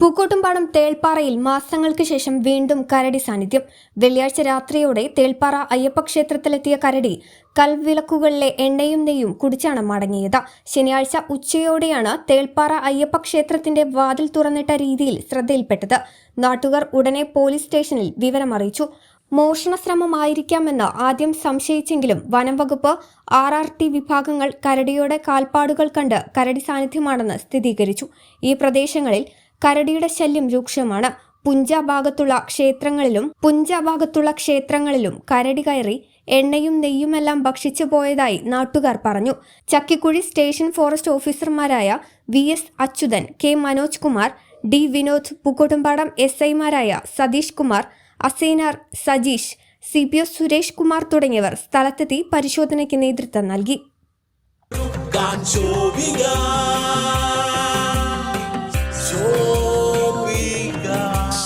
പൂക്കോട്ടുംപാടം തേൾപ്പാറയിൽ മാസങ്ങൾക്ക് ശേഷം വീണ്ടും കരടി സാന്നിധ്യം. വെള്ളിയാഴ്ച രാത്രിയോടെ തേൾപ്പാറ അയ്യപ്പ ക്ഷേത്രത്തിലെത്തിയ കരടി കൽവിളക്കുകളിലെ എണ്ണയും നെയ്യും കുടിച്ചാണ് മടങ്ങിയത്. ശനിയാഴ്ച ഉച്ചയോടെയാണ് തേൾപ്പാറ അയ്യപ്പ ക്ഷേത്രത്തിന്റെ വാതിൽ തുറന്നിട്ട രീതിയിൽ ശ്രദ്ധയിൽപ്പെട്ടത്. നാട്ടുകാർ ഉടനെ പോലീസ് സ്റ്റേഷനിൽ വിവരമറിയിച്ചു. മോഷണ ശ്രമമായിരിക്കാമെന്ന് ആദ്യം സംശയിച്ചെങ്കിലും വനംവകുപ്പ് ആർ ആർ ടി വിഭാഗങ്ങൾ കരടിയുടെ കാൽപ്പാടുകൾ കണ്ട് കരടി സാന്നിധ്യമാണെന്ന് സ്ഥിരീകരിച്ചു. ഈ പ്രദേശങ്ങളിൽ കരടിയുടെ ശല്യം രൂക്ഷമാണ്. പുഞ്ച ഭാഗത്തുള്ള ക്ഷേത്രങ്ങളിലും പുഞ്ച ഭാഗത്തുള്ള ക്ഷേത്രങ്ങളിലും കരടി കയറി എണ്ണയും നെയ്യുമെല്ലാം ഭക്ഷിച്ചു പോയതായി നാട്ടുകാർ പറഞ്ഞു. ചക്കിക്കുഴി സ്റ്റേഷൻ ഫോറസ്റ്റ് ഓഫീസർമാരായ V S Achuthan K Manoj Kumar D Vinod Pookkottumpadam S ഐമാരായ Satheesh Kumar Aseenar Sajeesh C P O Suresh Kumar തുടങ്ങിയവർ സ്ഥലത്തെത്തി പരിശോധനയ്ക്ക് നേതൃത്വം നൽകി.